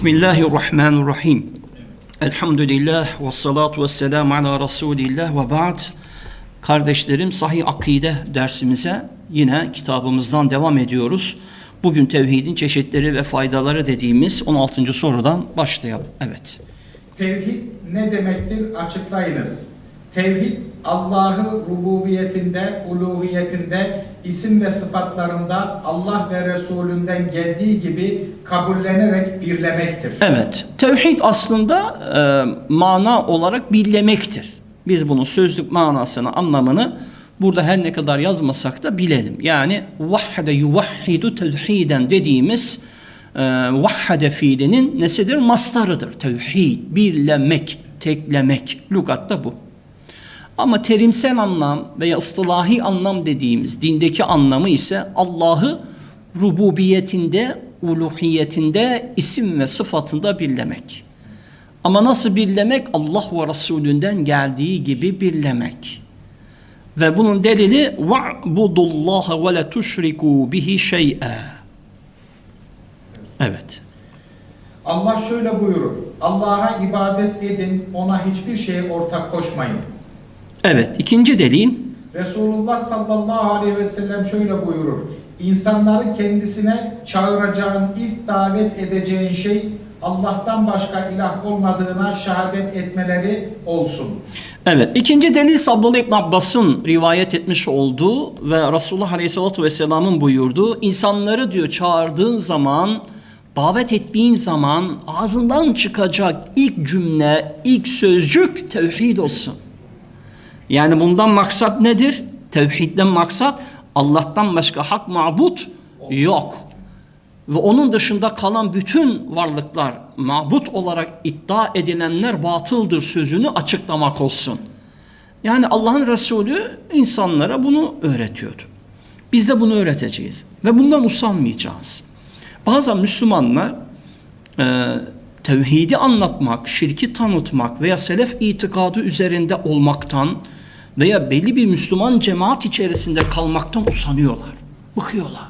Bismillahirrahmanirrahim. Elhamdülillah ve salatu ve selamu ala Resulillah ve ba'd. Kardeşlerim sahih akide dersimize yine kitabımızdan devam ediyoruz. Bugün tevhidin çeşitleri ve faydaları dediğimiz 16. sorudan başlayalım. Evet. Tevhid ne demektir açıklayınız. Tevhid Allah'ı rububiyetinde, uluhiyetinde, isim ve sıfatlarında Allah ve Resulünden geldiği gibi kabullenerek birlemektir. Evet. Tevhid aslında e, mana olarak birlemektir. Biz bunun sözlük manasını, anlamını burada her ne kadar yazmasak da bilelim. Yani vahhede yuvahhidu tevhiden dediğimiz e, vahhede fiilinin nesidir? Mastarıdır. Tevhid, birlemek, teklemek. Lugatta bu. Ama terimsel anlam veya ıstılahi anlam dediğimiz dindeki anlamı ise Allah'ı rububiyetinde, uluhiyetinde, isim ve sıfatında birlemek. Ama nasıl birlemek? Allah ve Resulünden geldiği gibi birlemek. Ve bunun delili وَعْبُدُ ve la تُشْرِكُوا bihi şey'e. Evet. Allah şöyle buyurur. Allah'a ibadet edin, ona hiçbir şeye ortak koşmayın. Evet. ikinci delil Resulullah sallallahu aleyhi ve sellem şöyle buyurur. İnsanları kendisine çağıracağın, ilk davet edeceğin şey Allah'tan başka ilah olmadığına şehadet etmeleri olsun. Evet. ikinci delil Sablalı İbn Abbas'ın rivayet etmiş olduğu ve Resulullah Aleyhisselatü Vesselam'ın buyurduğu insanları diyor çağırdığın zaman davet ettiğin zaman ağzından çıkacak ilk cümle, ilk sözcük tevhid olsun. Yani bundan maksat nedir? Tevhidden maksat Allah'tan başka hak mabut yok. Ve onun dışında kalan bütün varlıklar mabut olarak iddia edilenler batıldır sözünü açıklamak olsun. Yani Allah'ın Resulü insanlara bunu öğretiyordu. Biz de bunu öğreteceğiz ve bundan usanmayacağız. Bazen Müslümanlar e, tevhidi anlatmak, şirki tanıtmak veya selef itikadı üzerinde olmaktan veya belli bir Müslüman cemaat içerisinde kalmaktan usanıyorlar, bıkıyorlar.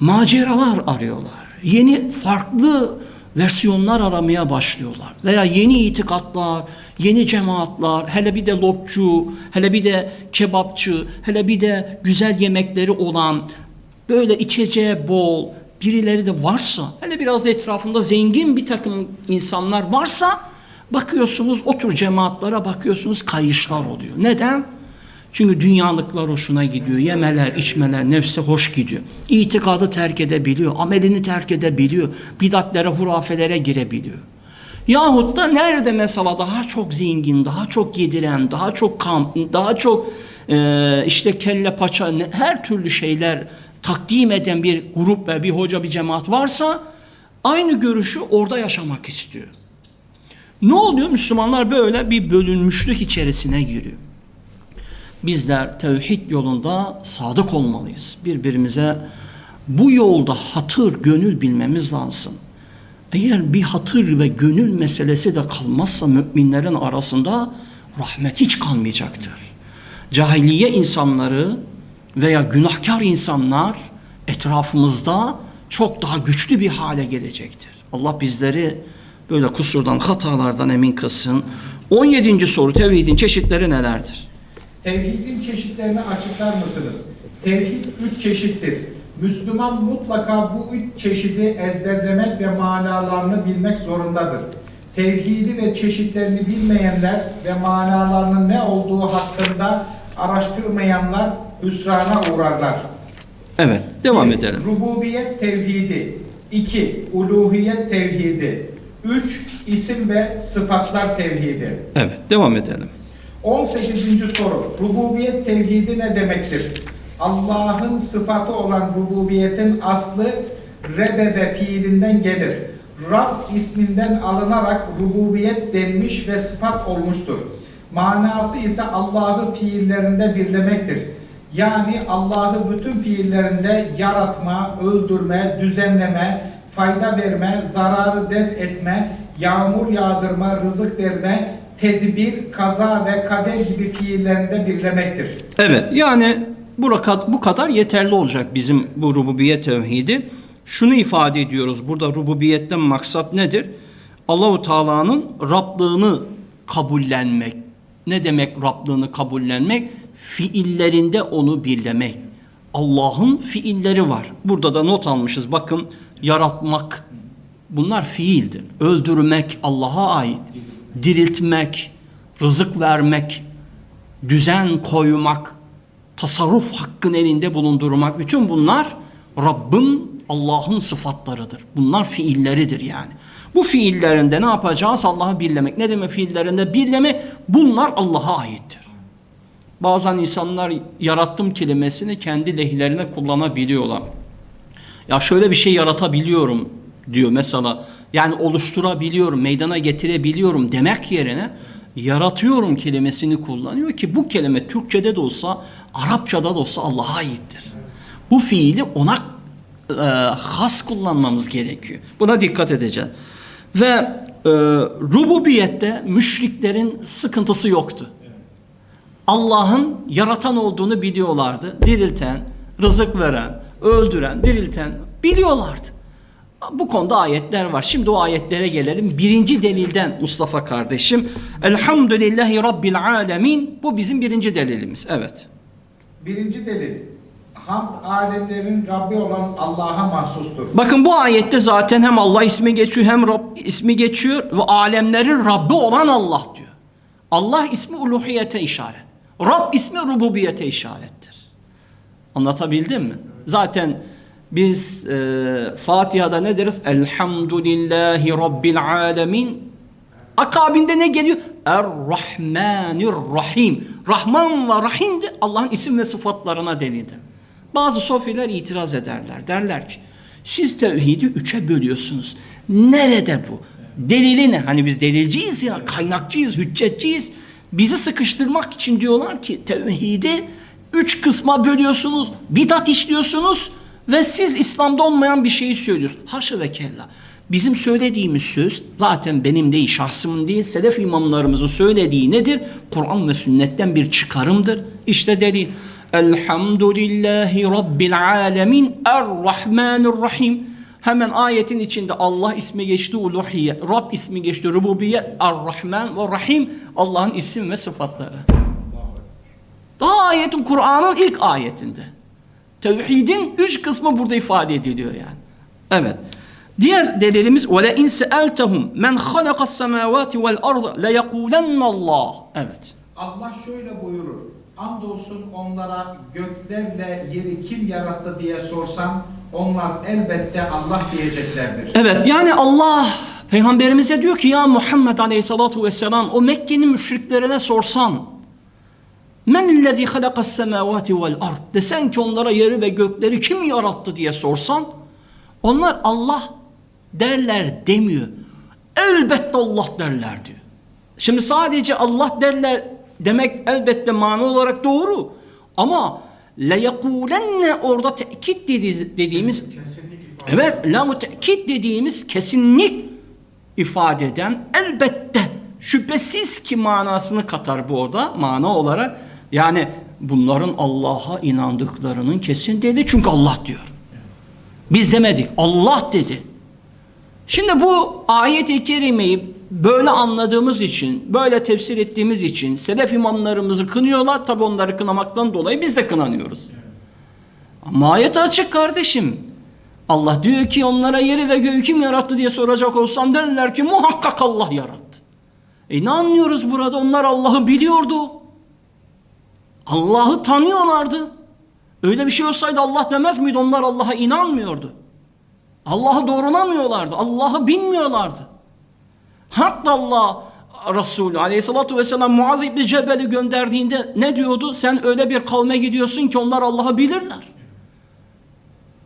Maceralar arıyorlar. Yeni farklı versiyonlar aramaya başlıyorlar. Veya yeni itikatlar, yeni cemaatler, hele bir de lobcu, hele bir de kebapçı, hele bir de güzel yemekleri olan, böyle içeceği bol birileri de varsa, hele biraz da etrafında zengin bir takım insanlar varsa, bakıyorsunuz o tür cemaatlara bakıyorsunuz kayışlar oluyor. Neden? Çünkü dünyalıklar hoşuna gidiyor. Yemeler, içmeler nefse hoş gidiyor. İtikadı terk edebiliyor. Amelini terk edebiliyor. Bidatlere, hurafelere girebiliyor. Yahut da nerede mesela daha çok zengin, daha çok yediren, daha çok kamp, daha çok e, işte kelle paça, her türlü şeyler takdim eden bir grup ve bir hoca, bir cemaat varsa aynı görüşü orada yaşamak istiyor. Ne oluyor? Müslümanlar böyle bir bölünmüşlük içerisine giriyor. Bizler tevhid yolunda sadık olmalıyız. Birbirimize bu yolda hatır, gönül bilmemiz lazım. Eğer bir hatır ve gönül meselesi de kalmazsa müminlerin arasında rahmet hiç kalmayacaktır. Cahiliye insanları veya günahkar insanlar etrafımızda çok daha güçlü bir hale gelecektir. Allah bizleri böyle kusurdan, hatalardan emin kılsın. 17. soru tevhidin çeşitleri nelerdir? Tevhidin çeşitlerini açıklar mısınız? Tevhid üç çeşittir. Müslüman mutlaka bu üç çeşidi ezberlemek ve manalarını bilmek zorundadır. Tevhidi ve çeşitlerini bilmeyenler ve manalarının ne olduğu hakkında araştırmayanlar hüsrana uğrarlar. Evet, devam Bir, edelim. Rububiyet tevhidi. 2. Uluhiyet tevhidi. 3. İsim ve sıfatlar tevhidi. Evet, devam edelim. 18. soru. Rububiyet tevhidi ne demektir? Allah'ın sıfatı olan rububiyetin aslı rebebe fiilinden gelir. Rab isminden alınarak rububiyet denmiş ve sıfat olmuştur. Manası ise Allah'ı fiillerinde birlemektir. Yani Allah'ı bütün fiillerinde yaratma, öldürme, düzenleme, fayda verme, zararı def etme, yağmur yağdırma, rızık verme, tedbir, kaza ve kader gibi fiillerinde birlemektir. Evet, yani bu bu kadar yeterli olacak bizim bu rububiyet tevhidi. şunu ifade ediyoruz. Burada rububiyetten maksat nedir? Allahu Teala'nın Rablığını kabullenmek. Ne demek Rablığını kabullenmek? Fiillerinde onu birlemek. Allah'ın fiilleri var. Burada da not almışız. Bakın yaratmak bunlar fiildir. Öldürmek Allah'a ait. Diriltmek, rızık vermek, düzen koymak, tasarruf hakkın elinde bulundurmak bütün bunlar Rabbin Allah'ın sıfatlarıdır. Bunlar fiilleridir yani. Bu fiillerinde ne yapacağız? Allah'ı birlemek. Ne demek fiillerinde birleme? Bunlar Allah'a aittir. Bazen insanlar yarattım kelimesini kendi lehlerine kullanabiliyorlar. Ya şöyle bir şey yaratabiliyorum diyor mesela. Yani oluşturabiliyorum, meydana getirebiliyorum demek yerine yaratıyorum kelimesini kullanıyor ki bu kelime Türkçede de olsa, Arapçada da olsa Allah'a aittir. Bu fiili ona e, has kullanmamız gerekiyor. Buna dikkat edeceğiz. Ve e, rububiyette müşriklerin sıkıntısı yoktu. Allah'ın yaratan olduğunu biliyorlardı. Dirilten, rızık veren, öldüren, dirilten biliyorlardı. Bu konuda ayetler var. Şimdi o ayetlere gelelim. Birinci delilden Mustafa kardeşim. Elhamdülillahi Rabbil alemin. Bu bizim birinci delilimiz. Evet. Birinci delil. Hamd alemlerin Rabbi olan Allah'a mahsustur. Bakın bu ayette zaten hem Allah ismi geçiyor hem Rab ismi geçiyor ve alemlerin Rabbi olan Allah diyor. Allah ismi uluhiyete işaret. Rab ismi rububiyete işarettir. Anlatabildim mi? Zaten biz e, Fatiha'da ne deriz? Elhamdülillahi Rabbil alemin. Akabinde ne geliyor? Er-Rahmanir-Rahim. Rahman ve Rahim de Allah'ın isim ve sıfatlarına delildir. Bazı sofiler itiraz ederler. Derler ki siz tevhidi üçe bölüyorsunuz. Nerede bu? Delili ne? Hani biz delilciyiz ya, kaynakçıyız, hüccetçiyiz. Bizi sıkıştırmak için diyorlar ki tevhidi üç kısma bölüyorsunuz, bidat işliyorsunuz ve siz İslam'da olmayan bir şeyi söylüyorsunuz. Haşa ve kella. Bizim söylediğimiz söz zaten benim değil, şahsımın değil, selef imamlarımızın söylediği nedir? Kur'an ve sünnetten bir çıkarımdır. İşte delil. Elhamdülillahi Rabbil alemin Er-Rahmanir-Rahim. Hemen ayetin içinde Allah ismi geçti uluhiyye, Rab ismi geçti rububiyye, Er-Rahman ve Rahim Allah'ın isim ve sıfatları. Daha ayetin Kur'an'ın ilk ayetinde. Tevhidin üç kısmı burada ifade ediliyor yani. Evet. Diğer delilimiz وَلَاِنْ سَأَلْتَهُمْ مَنْ خَلَقَ السَّمَاوَاتِ وَالْأَرْضَ لَيَقُولَنَّ اللّٰهِ Evet. Allah şöyle buyurur. Andolsun onlara göklerle yeri kim yarattı diye sorsan onlar elbette Allah diyeceklerdir. Evet yani Allah peygamberimize diyor ki ya Muhammed aleyhissalatu vesselam o Mekke'nin müşriklerine sorsan Men illezî halakas semâvâti vel ard desen ki onlara yeri ve gökleri kim yarattı diye sorsan onlar Allah derler demiyor. Elbette Allah derler diyor. Şimdi sadece Allah derler demek elbette mana olarak doğru. Ama leyekulenne orada tekit dedi- dediğimiz evet la tekit dediğimiz kesinlik ifade eden elbette şüphesiz ki manasını katar bu orada mana olarak. Yani bunların Allah'a inandıklarının kesin dedi çünkü Allah diyor. Biz demedik Allah dedi. Şimdi bu ayet-i kerimeyi böyle anladığımız için, böyle tefsir ettiğimiz için selef imamlarımızı kınıyorlar. Tabi onları kınamaktan dolayı biz de kınanıyoruz. Ama ayet açık kardeşim. Allah diyor ki onlara yeri ve göğü kim yarattı diye soracak olsam derler ki muhakkak Allah yarattı. E ne anlıyoruz burada? Onlar Allah'ı biliyordu. Allah'ı tanıyorlardı. Öyle bir şey olsaydı Allah demez miydi? Onlar Allah'a inanmıyordu. Allah'ı doğrulamıyorlardı. Allah'ı bilmiyorlardı. Hatta Allah Resulü aleyhissalatü vesselam Muaz İbni Cebel'i gönderdiğinde ne diyordu? Sen öyle bir kavme gidiyorsun ki onlar Allah'ı bilirler.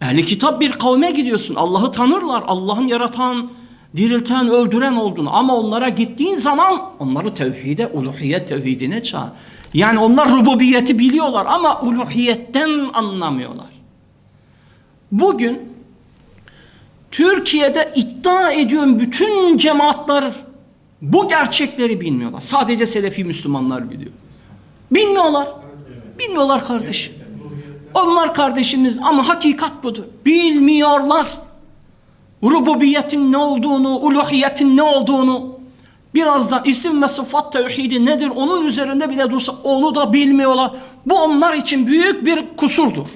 Ehli kitap bir kavme gidiyorsun. Allah'ı tanırlar. Allah'ın yaratan, dirilten, öldüren olduğunu. Ama onlara gittiğin zaman onları tevhide, uluhiyet tevhidine çağır. Yani onlar rububiyeti biliyorlar ama uluhiyetten anlamıyorlar. Bugün Türkiye'de iddia ediyorum bütün cemaatler bu gerçekleri bilmiyorlar. Sadece Selefi Müslümanlar biliyor. Bilmiyorlar. Bilmiyorlar kardeşim. Onlar kardeşimiz ama hakikat budur. Bilmiyorlar. rububiyetin ne olduğunu, uluhiyetin ne olduğunu, birazdan isim ve sıfat tevhidi nedir onun üzerinde bile dursa onu da bilmiyorlar. Bu onlar için büyük bir kusurdur.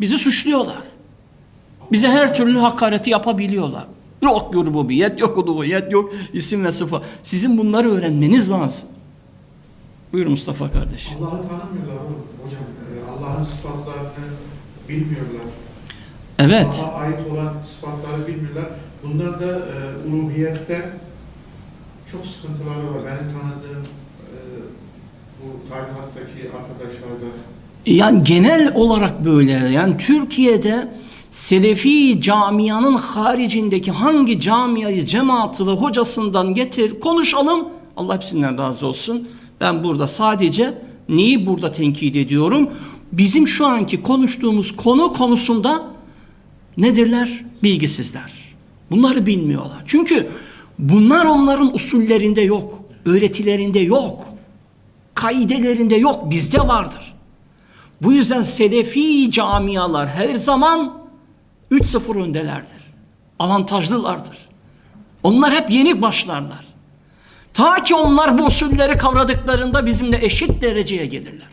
Bizi suçluyorlar. Bize her türlü hakareti yapabiliyorlar. Yok rububiyet, yok uluhiyet, yok isim ve sıfat. Sizin bunları öğrenmeniz lazım. Buyur Mustafa kardeş. Allah'ı tanımıyorlar hocam. Ee, Allah'ın sıfatlarını bilmiyorlar. Evet. Allah'a ait olan sıfatları bilmiyorlar. Bundan da e, uluhiyette çok sıkıntıları var. Benim tanıdığım e, bu tarikattaki arkadaşlarda Yani genel olarak böyle. Yani Türkiye'de Selefi camianın haricindeki hangi camiayı, cemaati ve hocasından getir, konuşalım. Allah hepsinden razı olsun. Ben burada sadece neyi burada tenkit ediyorum? Bizim şu anki konuştuğumuz konu konusunda nedirler? Bilgisizler. Bunları bilmiyorlar. Çünkü bunlar onların usullerinde yok, öğretilerinde yok, kaidelerinde yok, bizde vardır. Bu yüzden Selefi camialar her zaman 3-0 öndelerdir. Avantajlılardır. Onlar hep yeni başlarlar. Ta ki onlar bu usulleri kavradıklarında bizimle eşit dereceye gelirler.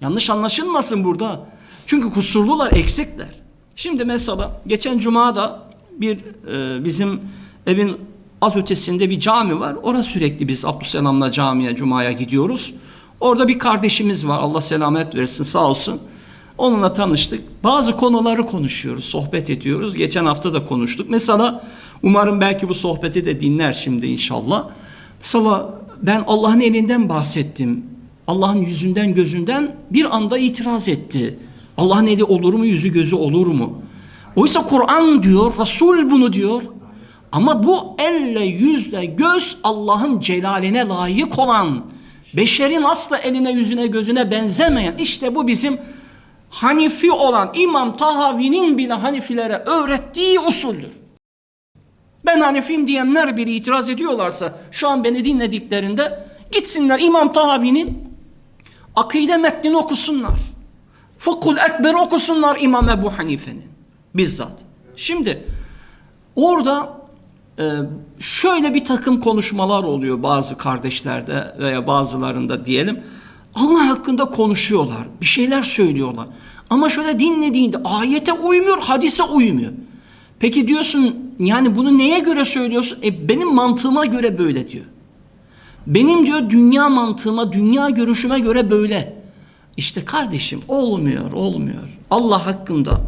Yanlış anlaşılmasın burada. Çünkü kusurlular, eksikler. Şimdi mesela geçen cumada bir e, bizim evin az ötesinde bir cami var. Orası sürekli biz Abdüsselam'la camiye, cumaya gidiyoruz. Orada bir kardeşimiz var. Allah selamet versin sağ olsun. Onunla tanıştık. Bazı konuları konuşuyoruz, sohbet ediyoruz. Geçen hafta da konuştuk. Mesela umarım belki bu sohbeti de dinler şimdi inşallah. Mesela ben Allah'ın elinden bahsettim. Allah'ın yüzünden gözünden bir anda itiraz etti. Allah'ın eli olur mu, yüzü gözü olur mu? Oysa Kur'an diyor, Resul bunu diyor. Ama bu elle, yüzle, göz Allah'ın celaline layık olan, beşerin asla eline, yüzüne, gözüne benzemeyen, işte bu bizim Hanifi olan İmam Tahavi'nin bile Hanifilere öğrettiği usuldür. Ben Hanifiyim diyenler bir itiraz ediyorlarsa şu an beni dinlediklerinde gitsinler İmam Tahavi'nin akide metnini okusunlar. Fıkhul Ekber okusunlar İmam Ebu Hanife'nin bizzat. Şimdi orada e, şöyle bir takım konuşmalar oluyor bazı kardeşlerde veya bazılarında diyelim. Allah hakkında konuşuyorlar, bir şeyler söylüyorlar. Ama şöyle dinlediğinde ayete uymuyor, hadise uymuyor. Peki diyorsun yani bunu neye göre söylüyorsun? E benim mantığıma göre böyle diyor. Benim diyor dünya mantığıma, dünya görüşüme göre böyle. İşte kardeşim olmuyor, olmuyor. Allah hakkında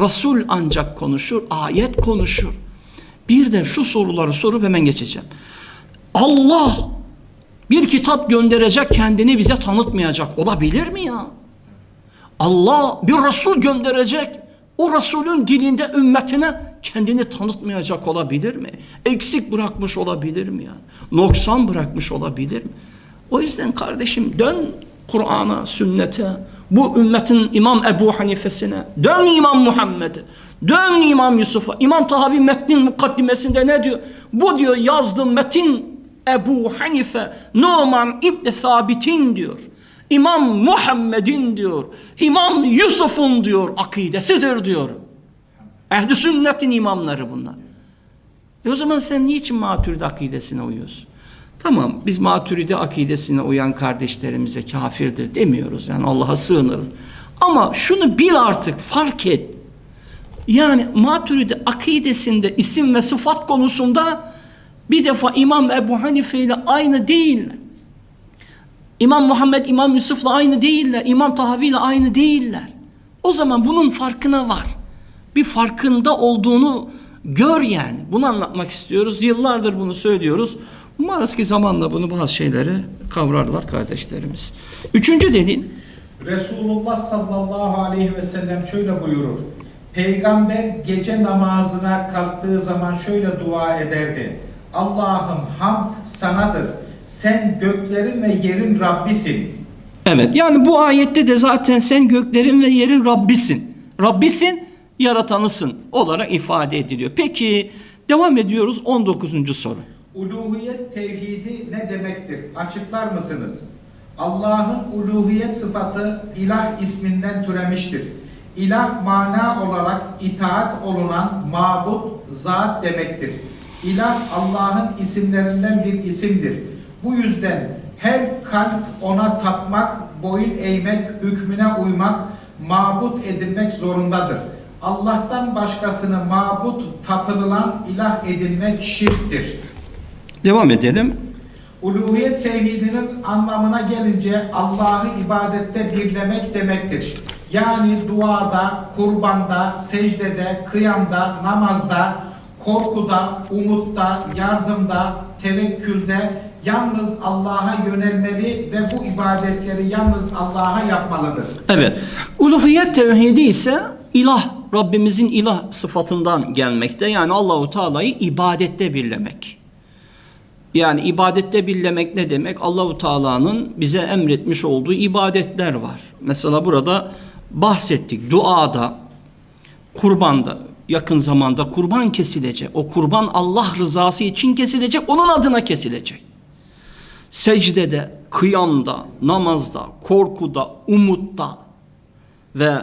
Resul ancak konuşur, ayet konuşur. Bir de şu soruları sorup hemen geçeceğim. Allah bir kitap gönderecek kendini bize tanıtmayacak olabilir mi ya? Allah bir Resul gönderecek o Resulün dilinde ümmetine kendini tanıtmayacak olabilir mi? Eksik bırakmış olabilir mi ya? Noksan bırakmış olabilir mi? O yüzden kardeşim dön Kur'an'a, sünnete, bu ümmetin İmam Ebu Hanifesine, dön İmam Muhammed'e, dön İmam Yusuf'a. İmam Tahavi metnin mukaddimesinde ne diyor? Bu diyor yazdığım metin Ebu Hanife, Numan İbni Sabit'in diyor. İmam Muhammed'in diyor. İmam Yusuf'un diyor akidesidir diyor. Ehl-i sünnetin imamları bunlar. E o zaman sen niçin Maturidi akidesine uyuyorsun? Tamam biz Maturidi akidesine uyan kardeşlerimize kafirdir demiyoruz. Yani Allah'a sığınırız. Ama şunu bil artık fark et. Yani Maturidi akidesinde isim ve sıfat konusunda bir defa İmam Ebu Hanife ile aynı değiller. İmam Muhammed, İmam Yusuf'la aynı değiller. İmam Tahavi ile aynı değiller. O zaman bunun farkına var. Bir farkında olduğunu gör yani. Bunu anlatmak istiyoruz. Yıllardır bunu söylüyoruz. Umarız ki zamanla bunu bazı şeyleri kavrarlar kardeşlerimiz. Üçüncü delil. Resulullah sallallahu aleyhi ve sellem şöyle buyurur. Peygamber gece namazına kalktığı zaman şöyle dua ederdi. Allah'ım hamd sanadır. Sen göklerin ve yerin Rabbisin. Evet yani bu ayette de zaten sen göklerin ve yerin Rabbisin. Rabbisin, yaratanısın olarak ifade ediliyor. Peki devam ediyoruz 19. soru. Uluhiyet tevhidi ne demektir? Açıklar mısınız? Allah'ın uluhiyet sıfatı ilah isminden türemiştir. İlah mana olarak itaat olunan mabut zat demektir. İlah Allah'ın isimlerinden bir isimdir. Bu yüzden her kalp ona tapmak, boyun eğmek, hükmüne uymak, mabut edilmek zorundadır. Allah'tan başkasını mabut tapınılan ilah edinmek şirktir. Devam edelim. Uluhiyet tevhidinin anlamına gelince Allah'ı ibadette birlemek demektir. Yani duada, kurbanda, secdede, kıyamda, namazda, korkuda, umutta, yardımda, tevekkülde yalnız Allah'a yönelmeli ve bu ibadetleri yalnız Allah'a yapmalıdır. Evet. Uluhiyet tevhidi ise ilah Rabbimizin ilah sıfatından gelmekte. Yani Allahu Teala'yı ibadette birlemek. Yani ibadette birlemek ne demek? Allahu Teala'nın bize emretmiş olduğu ibadetler var. Mesela burada bahsettik. Duada, kurbanda, yakın zamanda kurban kesilecek. O kurban Allah rızası için kesilecek. Onun adına kesilecek. Secdede, kıyamda, namazda, korkuda, umutta ve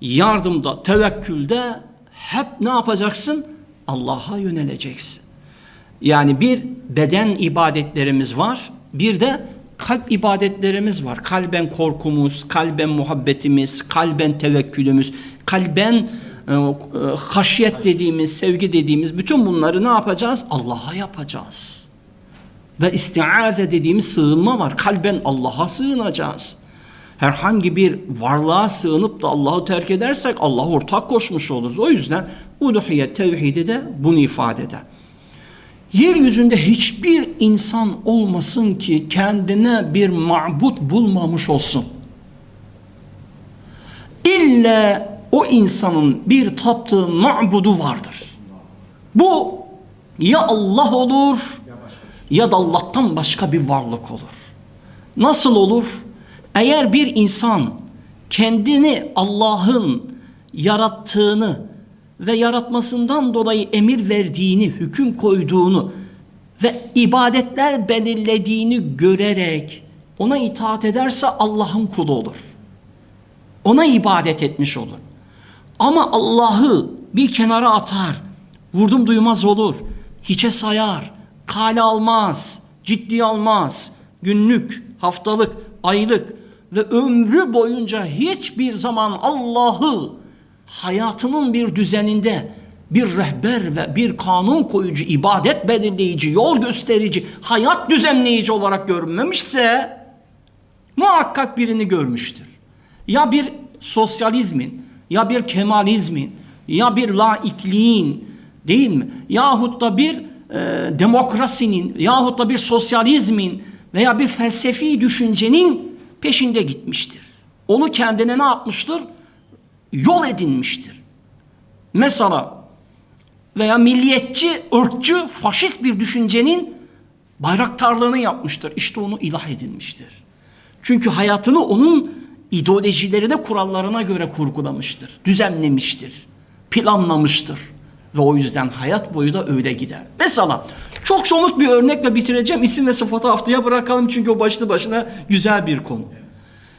yardımda, tevekkülde hep ne yapacaksın? Allah'a yöneleceksin. Yani bir beden ibadetlerimiz var, bir de kalp ibadetlerimiz var. Kalben korkumuz, kalben muhabbetimiz, kalben tevekkülümüz, kalben e, e, dediğimiz, sevgi dediğimiz bütün bunları ne yapacağız? Allah'a yapacağız. Ve istiaze dediğimiz sığınma var. Kalben Allah'a sığınacağız. Herhangi bir varlığa sığınıp da Allah'ı terk edersek Allah'a ortak koşmuş oluruz. O yüzden uluhiyet tevhidi de bunu ifade eder. Yeryüzünde hiçbir insan olmasın ki kendine bir ma'but bulmamış olsun. İlla o insanın bir taptığı ma'budu vardır. Bu ya Allah olur ya da Allah'tan başka bir varlık olur. Nasıl olur? Eğer bir insan kendini Allah'ın yarattığını ve yaratmasından dolayı emir verdiğini, hüküm koyduğunu ve ibadetler belirlediğini görerek ona itaat ederse Allah'ın kulu olur. Ona ibadet etmiş olur. Ama Allah'ı bir kenara atar, vurdum duymaz olur, hiçe sayar, kale almaz, ciddiye almaz, günlük, haftalık, aylık ve ömrü boyunca hiçbir zaman Allah'ı hayatının bir düzeninde bir rehber ve bir kanun koyucu, ibadet belirleyici, yol gösterici, hayat düzenleyici olarak görmemişse muhakkak birini görmüştür. Ya bir sosyalizmin, ya bir kemalizmin, ya bir laikliğin değil mi? Yahut da bir e, demokrasinin, yahut da bir sosyalizmin veya bir felsefi düşüncenin peşinde gitmiştir. Onu kendine ne yapmıştır? Yol edinmiştir. Mesela veya milliyetçi, ırkçı, faşist bir düşüncenin bayraktarlığını yapmıştır. İşte onu ilah edinmiştir. Çünkü hayatını onun ideolojilerine, kurallarına göre kurgulamıştır, düzenlemiştir, planlamıştır. Ve o yüzden hayat boyu da öyle gider. Mesela çok somut bir örnekle bitireceğim. İsim ve sıfatı haftaya bırakalım çünkü o başlı başına güzel bir konu.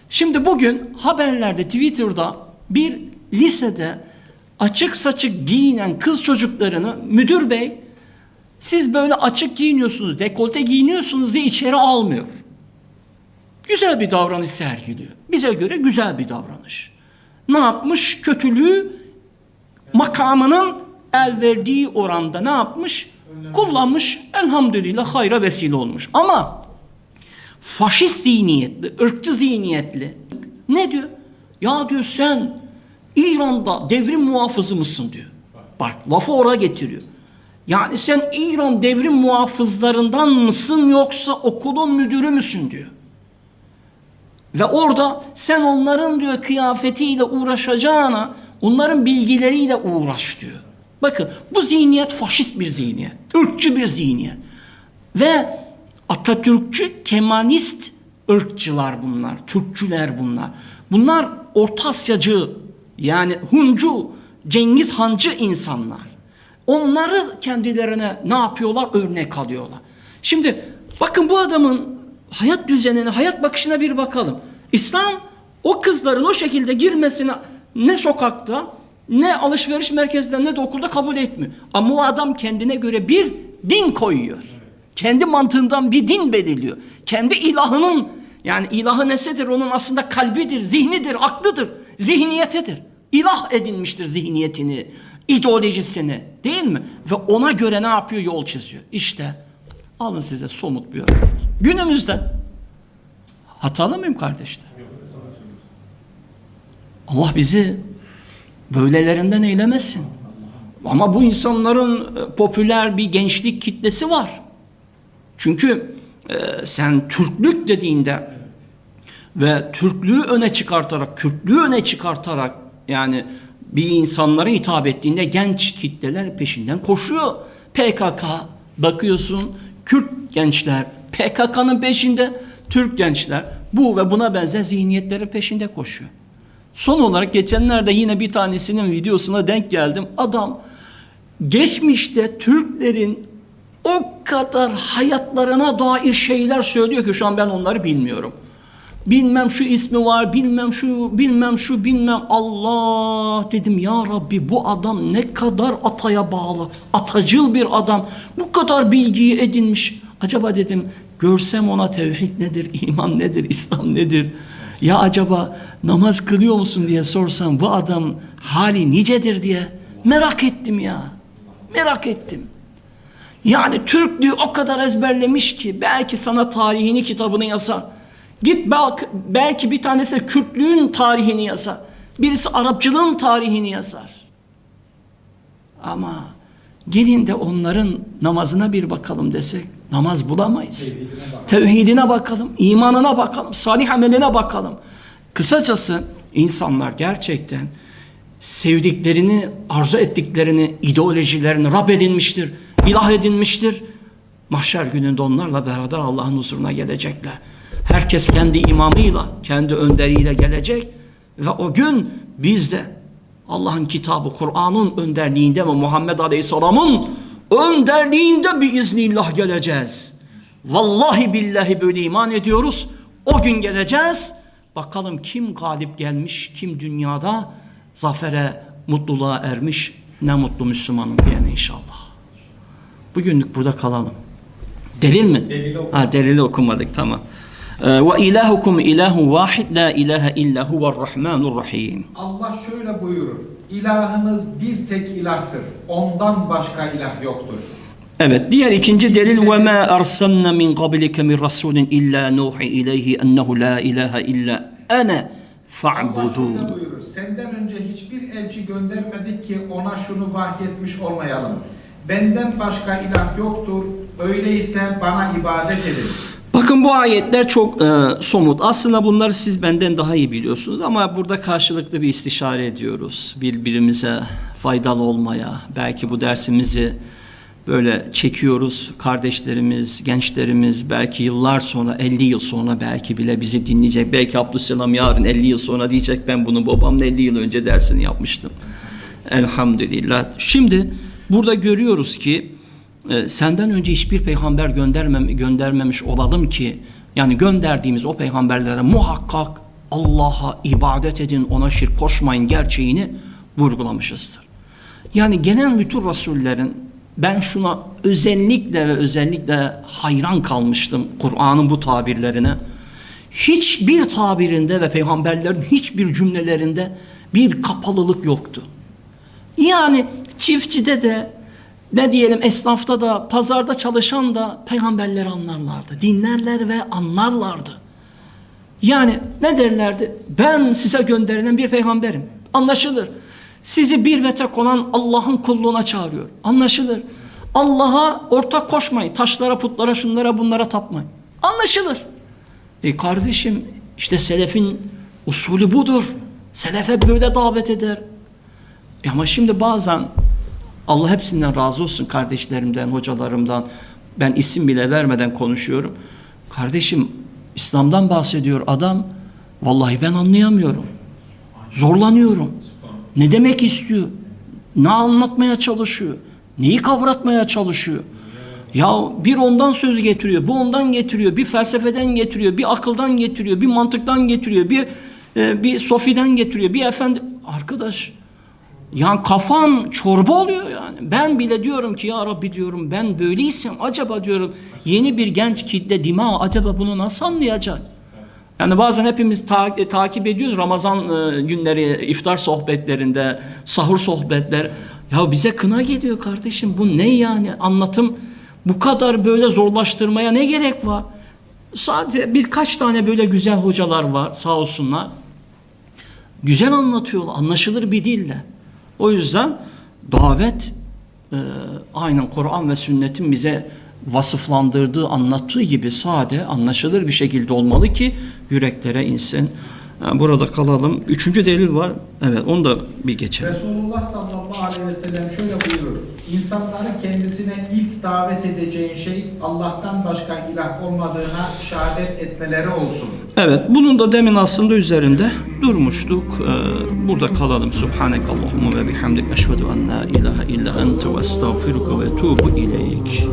Şimdi bugün haberlerde, Twitter'da bir lisede açık saçık giyinen kız çocuklarını müdür bey siz böyle açık giyiniyorsunuz, dekolte giyiniyorsunuz diye içeri almıyor. Güzel bir davranış sergiliyor. Bize göre güzel bir davranış. Ne yapmış? Kötülüğü makamının el verdiği oranda ne yapmış? Kullanmış. Elhamdülillah hayra vesile olmuş. Ama faşist zihniyetli, ırkçı zihniyetli ne diyor? Ya diyor sen İran'da devrim muhafızı mısın diyor. Bak lafı oraya getiriyor. Yani sen İran devrim muhafızlarından mısın yoksa okulun müdürü müsün diyor. Ve orada sen onların diyor kıyafetiyle uğraşacağına onların bilgileriyle uğraş diyor. Bakın bu zihniyet faşist bir zihniyet. ırkçı bir zihniyet. Ve Atatürkçü, Kemalist ırkçılar bunlar. Türkçüler bunlar. Bunlar Orta Asyacı yani Huncu, Cengiz Hancı insanlar. Onları kendilerine ne yapıyorlar? Örnek alıyorlar. Şimdi bakın bu adamın hayat düzenine, hayat bakışına bir bakalım. İslam o kızların o şekilde girmesine ne sokakta, ne alışveriş merkezlerinde ne de okulda kabul etmiyor. Ama o adam kendine göre bir din koyuyor. Kendi mantığından bir din belirliyor. Kendi ilahının yani ilahı nesidir? Onun aslında kalbidir, zihnidir, aklıdır, zihniyetidir. İlah edinmiştir zihniyetini, ideolojisini değil mi? Ve ona göre ne yapıyor? Yol çiziyor. İşte alın size somut bir örnek. Günümüzde hatalı mıyım kardeşler? Allah bizi böylelerinden eylemesin. Ama bu insanların e, popüler bir gençlik kitlesi var. Çünkü e, sen Türklük dediğinde ve Türklüğü öne çıkartarak, Kürtlüğü öne çıkartarak yani bir insanlara hitap ettiğinde genç kitleler peşinden koşuyor. PKK bakıyorsun Kürt gençler PKK'nın peşinde Türk gençler bu ve buna benzer zihniyetlerin peşinde koşuyor. Son olarak geçenlerde yine bir tanesinin videosuna denk geldim. Adam geçmişte Türklerin o kadar hayatlarına dair şeyler söylüyor ki şu an ben onları bilmiyorum. Bilmem şu ismi var, bilmem şu, bilmem şu, bilmem Allah dedim ya Rabbi bu adam ne kadar ataya bağlı, atacıl bir adam. Bu kadar bilgiyi edinmiş. Acaba dedim görsem ona tevhid nedir, iman nedir, İslam nedir? Ya acaba namaz kılıyor musun diye sorsam bu adam hali nicedir diye merak ettim ya. Merak ettim. Yani Türklüğü o kadar ezberlemiş ki belki sana tarihini kitabını yazar. Git belki, belki bir tanesi Kürtlüğün tarihini yazar. Birisi Arapçılığın tarihini yazar. Ama gelin de onların namazına bir bakalım desek namaz bulamayız. Tevhidine bakalım, imanına bakalım, salih ameline bakalım. Kısacası insanlar gerçekten sevdiklerini, arzu ettiklerini, ideolojilerini Rab edinmiştir, ilah edinmiştir. Mahşer gününde onlarla beraber Allah'ın huzuruna gelecekler. Herkes kendi imamıyla, kendi önderiyle gelecek ve o gün biz de Allah'ın kitabı, Kur'an'ın önderliğinde ve Muhammed Aleyhisselam'ın önderliğinde bir iznillah geleceğiz. Vallahi billahi böyle iman ediyoruz. O gün geleceğiz. Bakalım kim galip gelmiş, kim dünyada zafere, mutluluğa ermiş. Ne mutlu Müslümanım diyen inşallah. Bugünlük burada kalalım. Delil mi? Delili okumadık. Ha, delili okumadık tamam. Ee, Ve ilahukum ilahun vahid la ilahe illa huve'r rahmanur rahim. Allah şöyle buyurur. İlahınız bir tek ilahtır. Ondan başka ilah yoktur. Evet diğer ikinci delil ve ma arsalna min qablike min rasulin illa nuhi ileyhi ennehu la ilahe illa ana fa'budun. buyurur. Senden önce hiçbir elçi göndermedik ki ona şunu vahyetmiş olmayalım. Benden başka ilah yoktur. Öyleyse bana ibadet edin. Bakın bu ayetler çok e, somut. Aslında bunları siz benden daha iyi biliyorsunuz ama burada karşılıklı bir istişare ediyoruz. Birbirimize faydalı olmaya, belki bu dersimizi böyle çekiyoruz. Kardeşlerimiz, gençlerimiz belki yıllar sonra, 50 yıl sonra belki bile bizi dinleyecek. Belki Abdüsselam yarın 50 yıl sonra diyecek ben bunu babamla 50 yıl önce dersini yapmıştım. Elhamdülillah. Şimdi burada görüyoruz ki e, senden önce hiçbir peygamber göndermem, göndermemiş olalım ki yani gönderdiğimiz o peygamberlere muhakkak Allah'a ibadet edin, ona şirk koşmayın gerçeğini vurgulamışızdır. Yani gelen bütün rasullerin ben şuna özellikle ve özellikle hayran kalmıştım Kur'an'ın bu tabirlerine. Hiçbir tabirinde ve peygamberlerin hiçbir cümlelerinde bir kapalılık yoktu. Yani çiftçide de ne diyelim esnafta da pazarda çalışan da peygamberleri anlarlardı. Dinlerler ve anlarlardı. Yani ne derlerdi? Ben size gönderilen bir peygamberim. Anlaşılır. Sizi bir ve tek olan Allah'ın kulluğuna çağırıyor. Anlaşılır. Allah'a ortak koşmayın. Taşlara, putlara, şunlara, bunlara tapmayın. Anlaşılır. E kardeşim işte selefin usulü budur. Selefe böyle davet eder. E ama şimdi bazen Allah hepsinden razı olsun kardeşlerimden, hocalarımdan. Ben isim bile vermeden konuşuyorum. Kardeşim İslam'dan bahsediyor adam. Vallahi ben anlayamıyorum. Zorlanıyorum. Ne demek istiyor? Ne anlatmaya çalışıyor? Neyi kavratmaya çalışıyor? Ya bir ondan söz getiriyor, bu ondan getiriyor, bir felsefeden getiriyor, bir akıldan getiriyor, bir mantıktan getiriyor, bir e, bir Sofi'den getiriyor. Bir efendi arkadaş yani kafam çorba oluyor yani. Ben bile diyorum ki ya Rabbi diyorum ben böyleysem acaba diyorum yeni bir genç kitle dima acaba bunu nasıl anlayacak? Yani bazen hepimiz ta- e, takip ediyoruz Ramazan e, günleri iftar sohbetlerinde, sahur sohbetler. Ya bize kına geliyor kardeşim bu ne yani anlatım bu kadar böyle zorlaştırmaya ne gerek var? Sadece birkaç tane böyle güzel hocalar var sağ olsunlar. Güzel anlatıyorlar, anlaşılır bir dille. O yüzden davet e, aynen Kur'an ve sünnetin bize vasıflandırdığı, anlattığı gibi sade, anlaşılır bir şekilde olmalı ki yüreklere insin. E, burada kalalım. Üçüncü delil var. Evet, onu da bir geçelim. Resulullah sallallahu aleyhi ve sellem şöyle buyurur. İnsanları kendisine ilk davet edeceğin şey Allah'tan başka ilah olmadığına şehadet etmeleri olsun. Evet, bunun da demin aslında üzerinde durmuştuk. Ee, burada kalalım. Subhanekallahumma ve bihamdik. Eşhedü en la ilahe illa ente ve estağfiruke ve etubu ileyk.